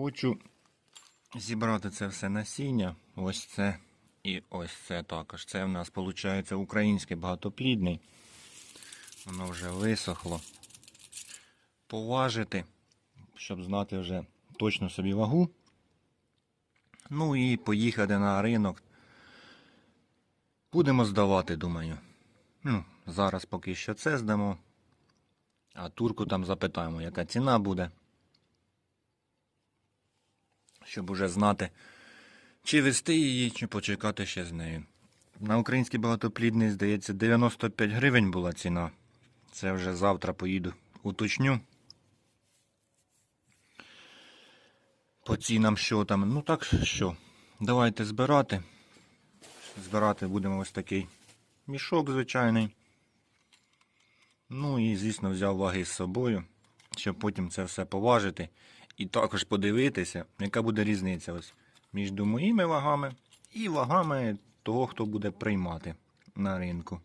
Хочу зібрати це все насіння. Ось це і ось це також. Це в нас виходить український багатоплідний. Воно вже висохло. Поважити, щоб знати вже точно собі вагу. Ну і поїхати на ринок. Будемо здавати, думаю. Ну, зараз поки що це здамо. А турку там запитаємо, яка ціна буде. Щоб уже знати, чи вести її, чи почекати ще з нею. На український багатоплідний, здається, 95 гривень була ціна. Це вже завтра поїду уточню. По цінам що там. Ну так що, давайте збирати. Збирати будемо ось такий мішок звичайний. Ну і, звісно, взяв ваги з собою, щоб потім це все поважити. І також подивитися, яка буде різниця ось між моїми вагами і вагами того, хто буде приймати на ринку.